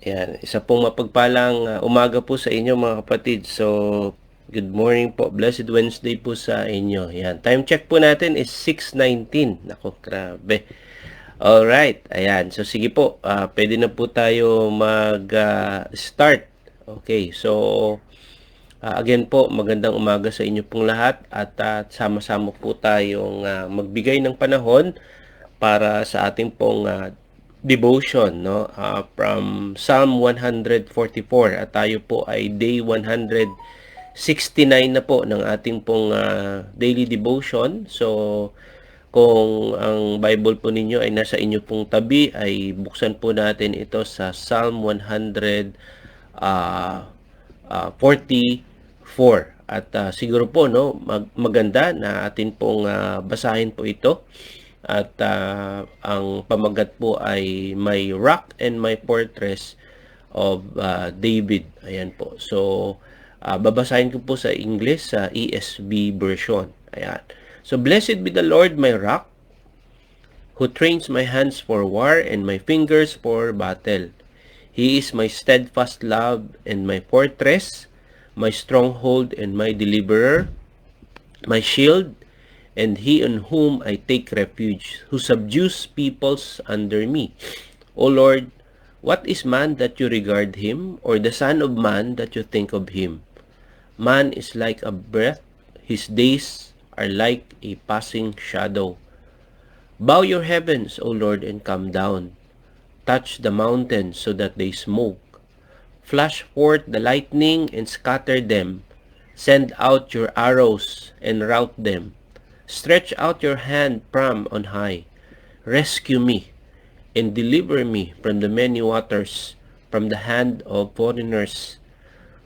Yan, isa pong mapagpalang uh, umaga po sa inyo mga kapatid. So, good morning po. Blessed Wednesday po sa inyo. Yan, time check po natin is 6.19. Nako, grabe. Alright, ayan. So, sige po, uh, pwede na po tayo mag-start. Uh, okay, so, uh, again po, magandang umaga sa inyo pong lahat at uh, sama-sama po tayong uh, magbigay ng panahon para sa ating pong uh, devotion no? Uh, from Psalm 144 at tayo po ay day 169 na po ng ating pong uh, daily devotion. So kung ang Bible po ninyo ay nasa inyo pong tabi ay buksan po natin ito sa Psalm 144 uh, uh, 44 at uh, siguro po no mag- maganda na atin pong uh, basahin po ito at uh, ang pamagat po ay My Rock and My Fortress of uh, David. Ayan po. So, uh, babasahin ko po sa English sa ESV version. Ayan. So, Blessed be the Lord my rock, who trains my hands for war and my fingers for battle. He is my steadfast love and my fortress, my stronghold and my deliverer, my shield and he on whom I take refuge, who subdues peoples under me. O Lord, what is man that you regard him, or the son of man that you think of him? Man is like a breath, his days are like a passing shadow. Bow your heavens, O Lord, and come down. Touch the mountains so that they smoke. Flash forth the lightning and scatter them. Send out your arrows and rout them. Stretch out your hand from on high. Rescue me and deliver me from the many waters, from the hand of foreigners,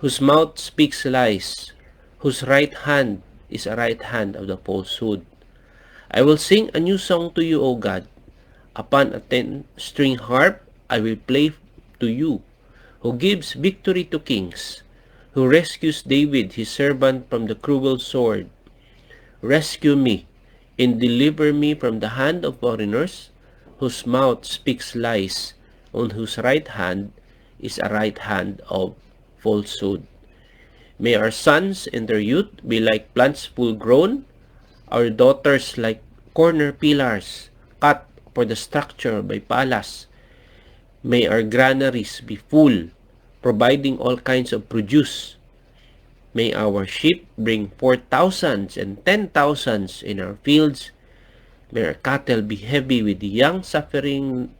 whose mouth speaks lies, whose right hand is a right hand of the falsehood. I will sing a new song to you, O God. Upon a ten-string harp I will play to you, who gives victory to kings, who rescues David, his servant, from the cruel sword, Rescue me and deliver me from the hand of foreigners, whose mouth speaks lies, on whose right hand is a right hand of falsehood. May our sons in their youth be like plants full grown, our daughters like corner pillars cut for the structure by palace. May our granaries be full, providing all kinds of produce. May our sheep bring forth thousands and ten thousands in our fields. May our cattle be heavy with young suffering,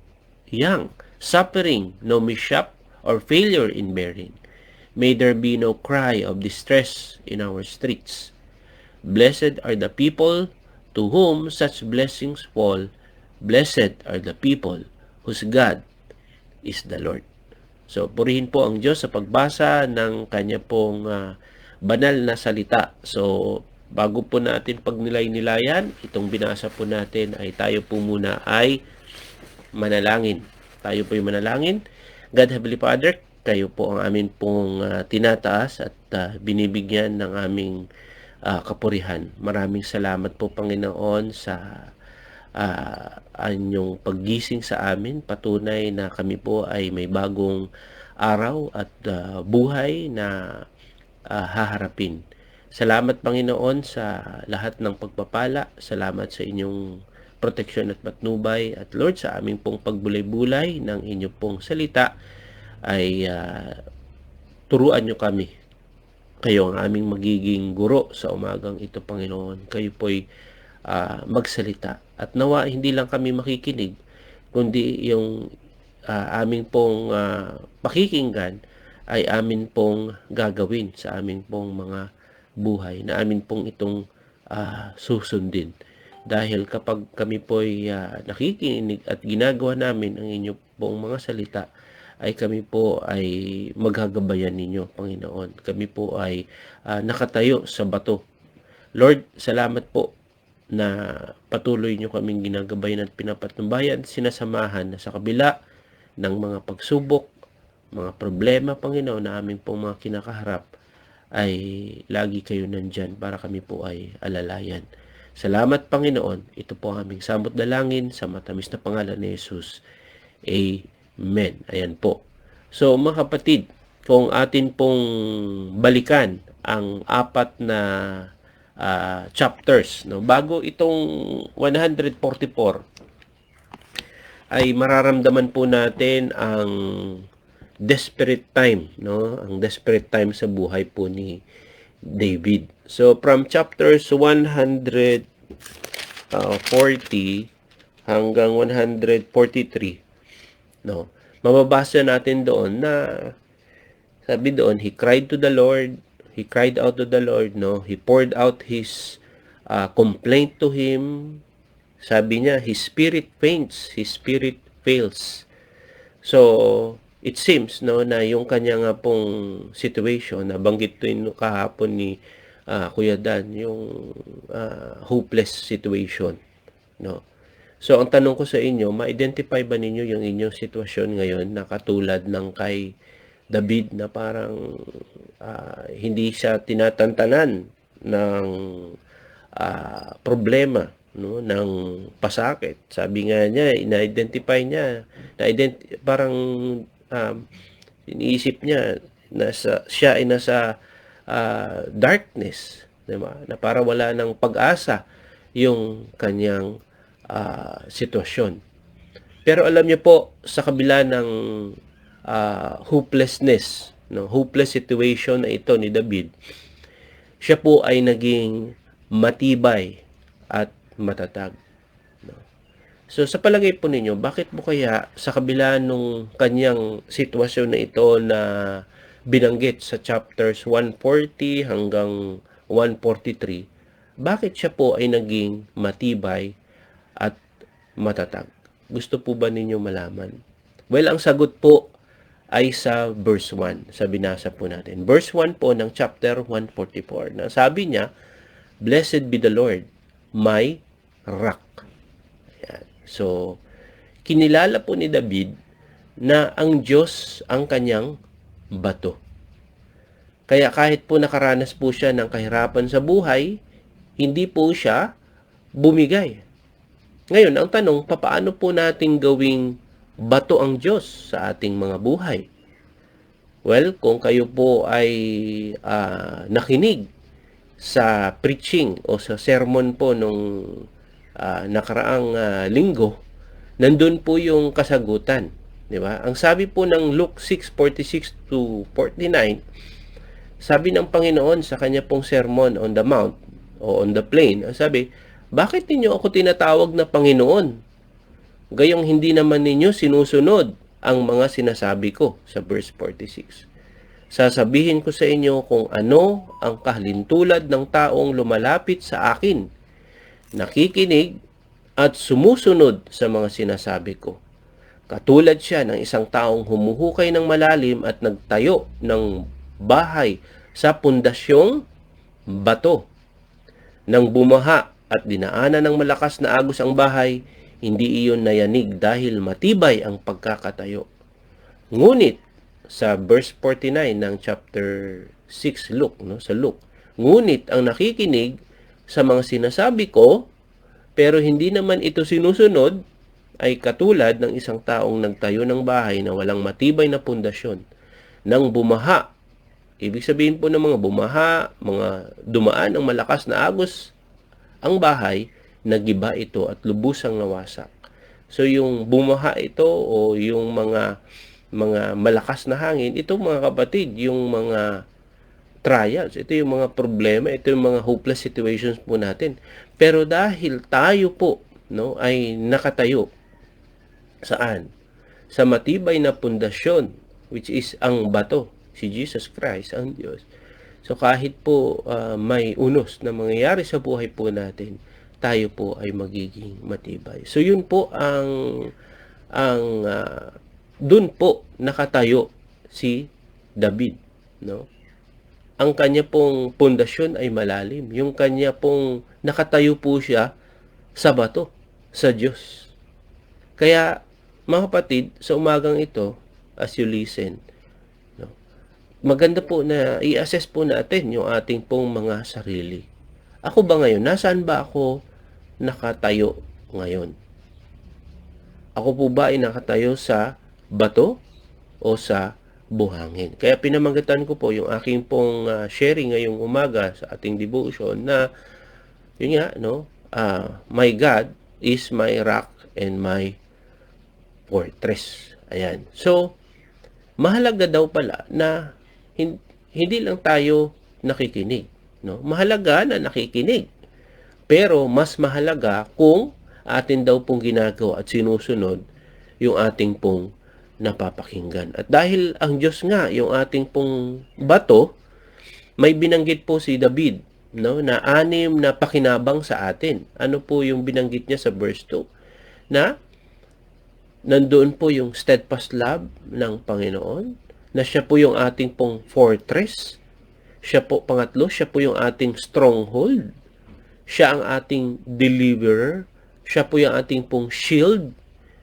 young, suffering no mishap or failure in bearing. May there be no cry of distress in our streets. Blessed are the people to whom such blessings fall. Blessed are the people whose God is the Lord. So, purihin po ang Diyos sa pagbasa ng kanya pong uh, banal na salita. So, bago po natin pagnilay-nilayan, itong binasa po natin ay tayo po muna ay manalangin. Tayo po yung manalangin. God Heavenly Father, kayo po ang amin pong uh, tinataas at uh, binibigyan ng aming uh, kapurihan. Maraming salamat po Panginoon sa uh, anyong paggising sa amin. Patunay na kami po ay may bagong araw at uh, buhay na uh, haharapin. Salamat Panginoon sa lahat ng pagpapala. Salamat sa inyong proteksyon at patnubay. At Lord, sa aming pong pagbulay-bulay ng inyong pong salita ay uh, turuan nyo kami. Kayo ang aming magiging guro sa umagang ito, Panginoon. Kayo po'y uh, magsalita. At nawa hindi lang kami makikinig, kundi yung uh, aming pong uh, pakikinggan ay amin pong gagawin sa amin pong mga buhay na amin pong itong uh, susundin. Dahil kapag kami po ay uh, nakikinig at ginagawa namin ang inyo pong mga salita, ay kami po ay maghagabayan ninyo, Panginoon. Kami po ay uh, nakatayo sa bato. Lord, salamat po na patuloy nyo kaming ginagabayan at pinapatnubayan, sinasamahan na sa kabila ng mga pagsubok, mga problema, Panginoon, na aming pong mga kinakaharap, ay lagi kayo nandyan para kami po ay alalayan. Salamat, Panginoon. Ito po ang aming samot dalangin sa matamis na pangalan ni Jesus. Amen. Ayan po. So mga kapatid, kung atin pong balikan ang apat na uh, chapters, no, bago itong 144 ay mararamdaman po natin ang desperate time, no? Ang desperate time sa buhay po ni David. So from chapters 140 hanggang 143, no? Mababasa natin doon na sabi doon, he cried to the Lord, he cried out to the Lord, no? He poured out his uh, complaint to him. Sabi niya, his spirit faints, his spirit fails. So, it seems no na yung kanya nga pong situation na banggit to in kahapon ni uh, Kuya Dan yung uh, hopeless situation no? So ang tanong ko sa inyo ma-identify ba ninyo yung inyong sitwasyon ngayon na katulad ng kay David na parang uh, hindi siya tinatantanan ng uh, problema no ng pasakit? Sabi nga niya ina-identify niya na ident- parang um, iniisip niya nasa siya ay nasa uh, darkness, 'di ba? Na para wala ng pag-asa yung kanyang uh, sitwasyon. Pero alam niyo po sa kabila ng uh, hopelessness, no, hopeless situation na ito ni David, siya po ay naging matibay at matatag. So sa palagay po ninyo, bakit po kaya sa kabila nung kanyang sitwasyon na ito na binanggit sa chapters 140 hanggang 143, bakit siya po ay naging matibay at matatag? Gusto po ba ninyo malaman? Well, ang sagot po ay sa verse 1, sa binasa po natin. Verse 1 po ng chapter 144 na sabi niya, Blessed be the Lord, my rock So, kinilala po ni David na ang Diyos ang kanyang bato. Kaya kahit po nakaranas po siya ng kahirapan sa buhay, hindi po siya bumigay. Ngayon, ang tanong, papaano po natin gawing bato ang Diyos sa ating mga buhay? Well, kung kayo po ay uh, nakinig sa preaching o sa sermon po nung uh, nakaraang uh, linggo, nandun po yung kasagutan. Di ba? Ang sabi po ng Luke 6:46 to 49, sabi ng Panginoon sa kanya pong sermon on the mount o on the plain, ang sabi, bakit ninyo ako tinatawag na Panginoon? Gayong hindi naman ninyo sinusunod ang mga sinasabi ko sa verse 46. Sasabihin ko sa inyo kung ano ang kahalintulad ng taong lumalapit sa akin nakikinig at sumusunod sa mga sinasabi ko. Katulad siya ng isang taong humuhukay ng malalim at nagtayo ng bahay sa pundasyong bato. Nang bumaha at dinaanan ng malakas na agos ang bahay, hindi iyon nayanig dahil matibay ang pagkakatayo. Ngunit sa verse 49 ng chapter 6 Luke, no, sa Luke, ngunit ang nakikinig sa mga sinasabi ko, pero hindi naman ito sinusunod, ay katulad ng isang taong nagtayo ng bahay na walang matibay na pundasyon. Nang bumaha, ibig sabihin po ng mga bumaha, mga dumaan ang malakas na agos, ang bahay, nagiba ito at lubusang nawasak. So yung bumaha ito o yung mga mga malakas na hangin, ito mga kapatid, yung mga trials, ito yung mga problema, ito yung mga hopeless situations po natin. Pero dahil tayo po no, ay nakatayo saan? Sa matibay na pundasyon which is ang bato, si Jesus Christ, ang Diyos. So kahit po uh, may unos na mangyayari sa buhay po natin, tayo po ay magiging matibay. So yun po ang ang uh, dun po nakatayo si David, no? Ang kanya pong pundasyon ay malalim. Yung kanya pong nakatayo po siya sa bato, sa Diyos. Kaya, mga kapatid, sa umagang ito, as you listen, no, maganda po na i-assess po natin yung ating pong mga sarili. Ako ba ngayon? Nasaan ba ako nakatayo ngayon? Ako po ba ay nakatayo sa bato o sa buhangin. Kaya pinamagatan ko po yung aking pong uh, sharing ngayong umaga sa ating devotion na yun nga, no? Uh, my God is my rock and my fortress. Ayan. So, mahalaga daw pala na hindi lang tayo nakikinig. No? Mahalaga na nakikinig. Pero mas mahalaga kung atin daw pong ginagawa at sinusunod yung ating pong napapakinggan. At dahil ang Diyos nga, yung ating pong bato, may binanggit po si David, no, na anim na pakinabang sa atin. Ano po yung binanggit niya sa verse 2? Na nandoon po yung steadfast love ng Panginoon, na siya po yung ating pong fortress, siya po, pangatlo, siya po yung ating stronghold, siya ang ating deliverer, siya po yung ating pong shield,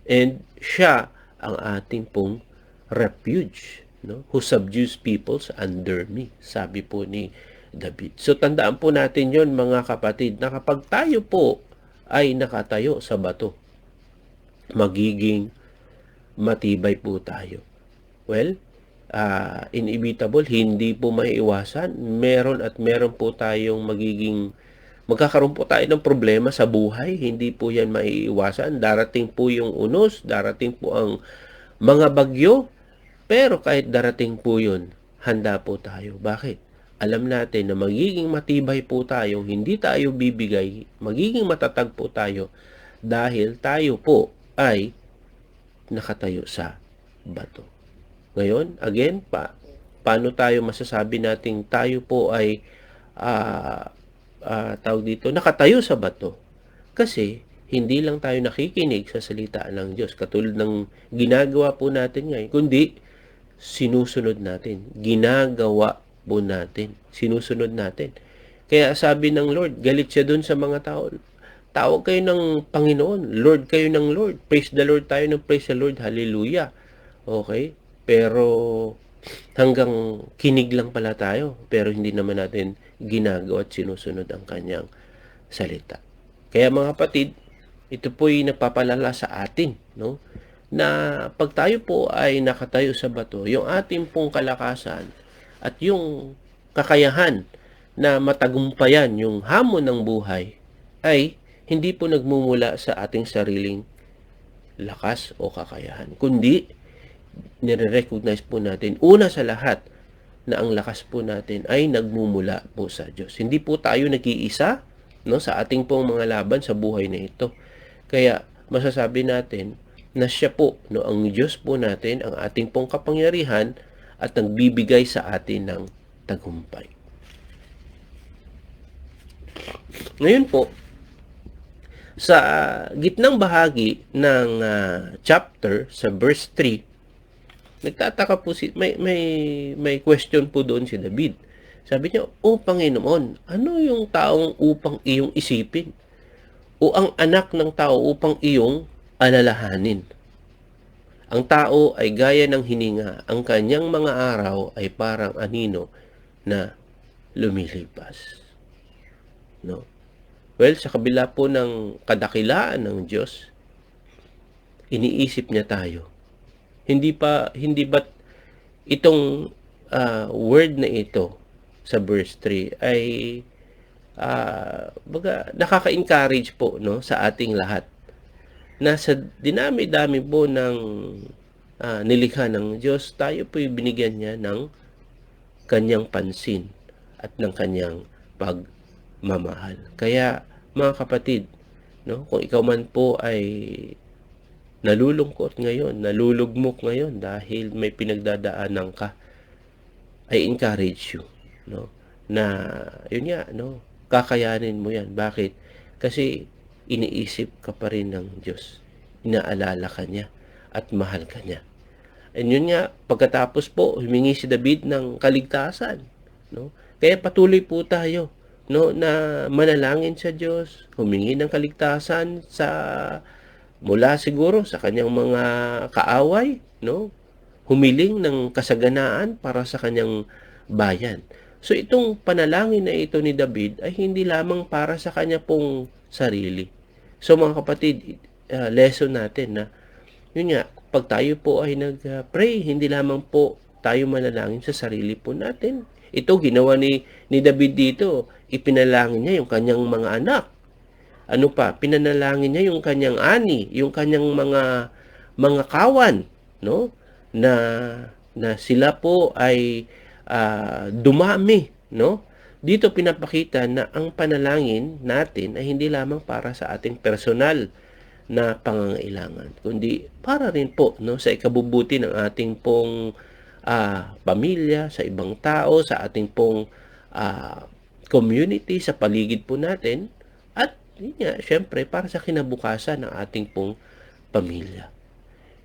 and siya ang ating pong refuge, no? who subdues peoples under me, sabi po ni David. So tandaan po natin yon mga kapatid, na kapag tayo po ay nakatayo sa bato, magiging matibay po tayo. Well, uh, inevitable, hindi po maiiwasan. Meron at meron po tayong magiging magkakaroon po tayo ng problema sa buhay, hindi po yan maiiwasan. Darating po yung unos, darating po ang mga bagyo, pero kahit darating po yun, handa po tayo. Bakit? Alam natin na magiging matibay po tayo, hindi tayo bibigay, magiging matatag po tayo dahil tayo po ay nakatayo sa bato. Ngayon, again, pa, paano tayo masasabi nating tayo po ay uh, uh, tawag dito, nakatayo sa bato. Kasi, hindi lang tayo nakikinig sa salita ng Diyos, katulad ng ginagawa po natin ngayon, kundi sinusunod natin. Ginagawa po natin. Sinusunod natin. Kaya sabi ng Lord, galit siya dun sa mga tao. Tawag kayo ng Panginoon. Lord kayo ng Lord. Praise the Lord tayo ng praise the Lord. Hallelujah. Okay? Pero hanggang kinig lang pala tayo. Pero hindi naman natin ginagawa at sinusunod ang kanyang salita. Kaya mga kapatid, ito po'y nagpapalala sa atin, no? Na pag tayo po ay nakatayo sa bato, yung ating pong kalakasan at yung kakayahan na matagumpayan yung hamon ng buhay ay hindi po nagmumula sa ating sariling lakas o kakayahan, kundi nire-recognize po natin una sa lahat na ang lakas po natin ay nagmumula po sa Diyos. Hindi po tayo nag-iisa no, sa ating pong mga laban sa buhay na ito. Kaya masasabi natin na siya po, no, ang Diyos po natin, ang ating pong kapangyarihan at nagbibigay sa atin ng tagumpay. Ngayon po, sa gitnang bahagi ng uh, chapter, sa verse 3, Nagtataka po si may may may question po doon si David. Sabi niya, "O Panginoon, ano yung taong upang iyong isipin? O ang anak ng tao upang iyong alalahanin?" Ang tao ay gaya ng hininga, ang kanyang mga araw ay parang anino na lumilipas. No? Well, sa kabila po ng kadakilaan ng Diyos, iniisip niya tayo hindi pa hindi ba itong uh, word na ito sa verse 3 ay uh, baga nakaka-encourage po no sa ating lahat. Na sa dinami-dami po ng uh, nilikha ng Diyos, tayo po binigyan niya ng kanyang pansin at ng kanyang pagmamahal. Kaya mga kapatid, no, kung ikaw man po ay nalulungkot ngayon, nalulugmok ngayon dahil may pinagdadaanan ka, I encourage you, no? Na, yun nga, no? Kakayanin mo yan. Bakit? Kasi iniisip ka pa rin ng Diyos. Inaalala ka niya at mahal ka niya. And yun nga, pagkatapos po, humingi si David ng kaligtasan. No? Kaya patuloy po tayo no, na manalangin sa Diyos, humingi ng kaligtasan sa mula siguro sa kanyang mga kaaway, no? Humiling ng kasaganaan para sa kanyang bayan. So itong panalangin na ito ni David ay hindi lamang para sa kanya pong sarili. So mga kapatid, uh, lesson natin na yun nga, pag tayo po ay nag-pray, hindi lamang po tayo manalangin sa sarili po natin. Ito ginawa ni ni David dito, ipinalangin niya yung kanyang mga anak. Ano pa? Pinanalangin niya yung kanyang ani, yung kanyang mga mga kawan, no? Na na sila po ay ah, dumami, no? Dito pinapakita na ang panalangin natin ay hindi lamang para sa ating personal na pangangailangan, kundi para rin po no sa ikabubuti ng ating pong ah, pamilya, sa ibang tao, sa ating pong ah, community, sa paligid po natin, at yun nga, syempre, para sa kinabukasan ng ating pong pamilya.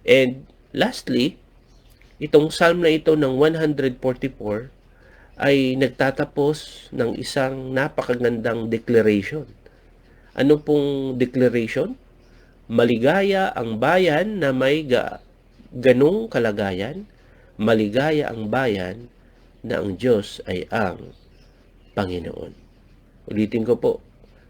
And lastly, itong psalm na ito ng 144 ay nagtatapos ng isang napakagandang declaration. Ano pong declaration? Maligaya ang bayan na may ga, ganong kalagayan. Maligaya ang bayan na ang Diyos ay ang Panginoon. Ulitin ko po.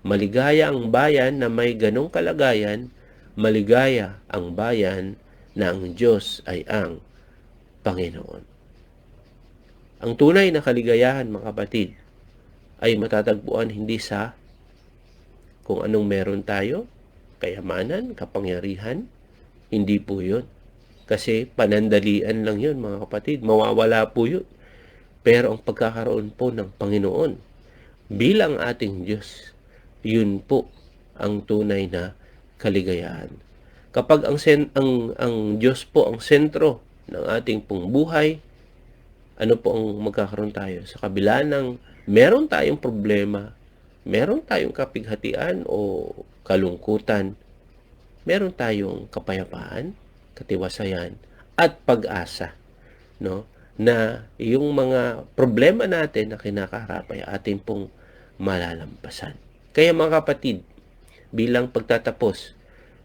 Maligaya ang bayan na may ganong kalagayan. Maligaya ang bayan na ang Diyos ay ang Panginoon. Ang tunay na kaligayahan, mga kapatid, ay matatagpuan hindi sa kung anong meron tayo, kayamanan, kapangyarihan, hindi po yun. Kasi panandalian lang yun, mga kapatid. Mawawala po yun. Pero ang pagkakaroon po ng Panginoon bilang ating Diyos, yun po ang tunay na kaligayahan. Kapag ang sen ang ang Diyos po ang sentro ng ating pong buhay, ano po ang magkakaroon tayo sa kabila ng meron tayong problema, meron tayong kapighatian o kalungkutan, meron tayong kapayapaan, katiwasayan at pag-asa, no? Na yung mga problema natin na kinakaharap ay ating pong malalampasan. Kaya mga kapatid, bilang pagtatapos,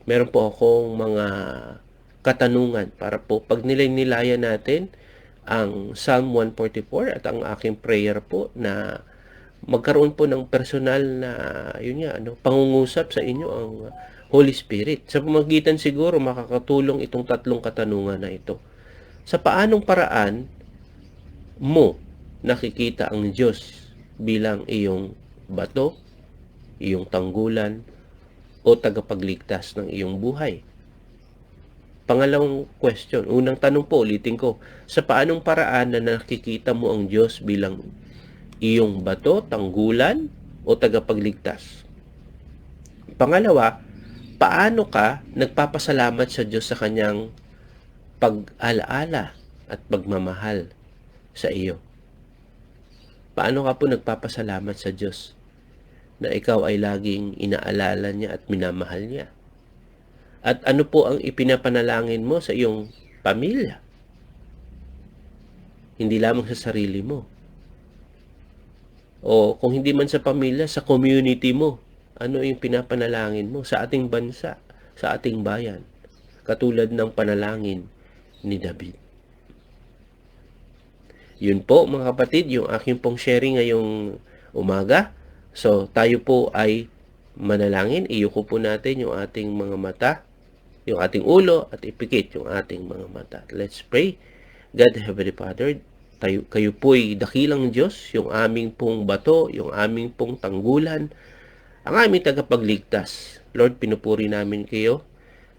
meron po akong mga katanungan para po pag nilay-nilayan natin ang Psalm 144 at ang aking prayer po na magkaroon po ng personal na yun nga ano pangungusap sa inyo ang Holy Spirit. Sa pamagitan siguro makakatulong itong tatlong katanungan na ito. Sa paanong paraan mo nakikita ang Diyos bilang iyong bato, iyong tanggulan, o tagapagligtas ng iyong buhay? Pangalawang question, unang tanong po, ulitin ko, sa paanong paraan na nakikita mo ang Diyos bilang iyong bato, tanggulan, o tagapagligtas? Pangalawa, paano ka nagpapasalamat sa Diyos sa kanyang pag-alaala at pagmamahal sa iyo? Paano ka po nagpapasalamat sa Diyos na ikaw ay laging inaalala niya at minamahal niya? At ano po ang ipinapanalangin mo sa iyong pamilya? Hindi lamang sa sarili mo. O kung hindi man sa pamilya, sa community mo. Ano yung pinapanalangin mo sa ating bansa, sa ating bayan? Katulad ng panalangin ni David. Yun po mga kapatid, yung aking pong sharing ngayong umaga. So tayo po ay manalangin. Iyuko po natin yung ating mga mata, yung ating ulo at ipikit yung ating mga mata. Let's pray. God Heavenly Father, tayo, kayo po'y dakilang Diyos, yung aming pong bato, yung aming pong tanggulan, ang aming tagapagligtas. Lord, pinupuri namin kayo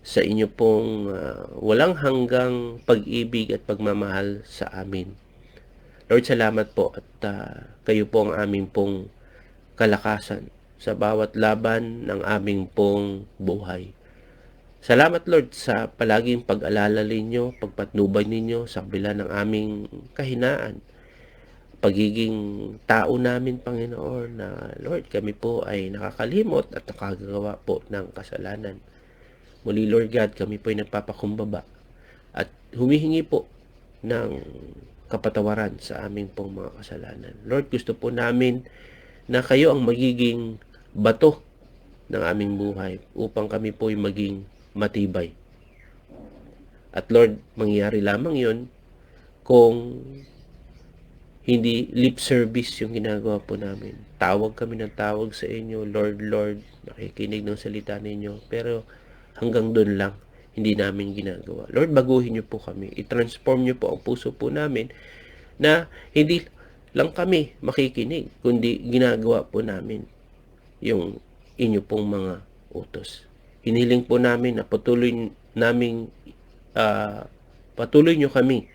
sa inyo pong uh, walang hanggang pag-ibig at pagmamahal sa amin. Lord, salamat po at uh, kayo po ang aming pong kalakasan sa bawat laban ng aming pong buhay. Salamat Lord sa palaging pag-alala ninyo, pagpatnubay ninyo sa kabila ng aming kahinaan. Pagiging tao namin, Panginoon, na Lord, kami po ay nakakalimot at nakagawa po ng kasalanan. Muli, Lord God, kami po ay nagpapakumbaba at humihingi po ng kapatawaran sa aming pong mga kasalanan. Lord, gusto po namin na kayo ang magiging bato ng aming buhay upang kami po ay maging matibay. At Lord, mangyayari lamang yon kung hindi lip service yung ginagawa po namin. Tawag kami ng tawag sa inyo, Lord, Lord, nakikinig ng salita ninyo. Pero hanggang doon lang, hindi namin ginagawa. Lord, baguhin niyo po kami. I-transform niyo po ang puso po namin na hindi lang kami makikinig, kundi ginagawa po namin yung inyo pong mga utos. Hiniling po namin na patuloy naming ah, patuloy nyo kami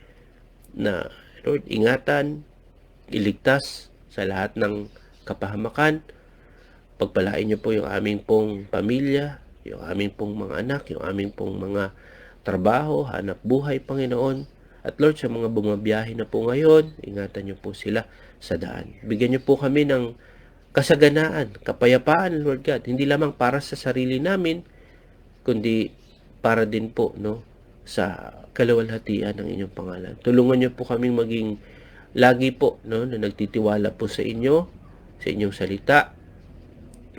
na Lord, ingatan, iligtas sa lahat ng kapahamakan. Pagpalain niyo po yung aming pong pamilya, yung aming pong mga anak, yung aming pong mga trabaho, hanap buhay, Panginoon. At Lord, sa mga bumabiyahe na po ngayon, ingatan niyo po sila sa daan. Bigyan niyo po kami ng kasaganaan, kapayapaan, Lord God. Hindi lamang para sa sarili namin, kundi para din po no sa kalawalhatian ng inyong pangalan. Tulungan niyo po kaming maging lagi po no na nagtitiwala po sa inyo, sa inyong salita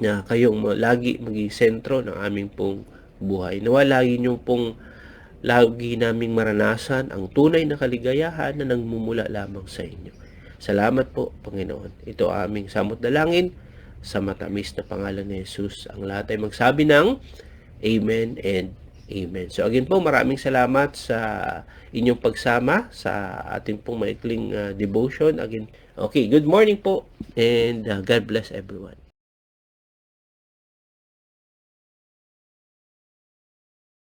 na kayong lagi maging sentro ng aming pong buhay. Nawa lagi niyo pong lagi naming maranasan ang tunay na kaligayahan na nagmumula lamang sa inyo. Salamat po, Panginoon. Ito aming samot dalangin sa matamis na pangalan ni Jesus. Ang lahat ay magsabi ng Amen and Amen. So again po, maraming salamat sa inyong pagsama sa ating pong maikling uh, devotion. Again, okay, good morning po and uh, God bless everyone.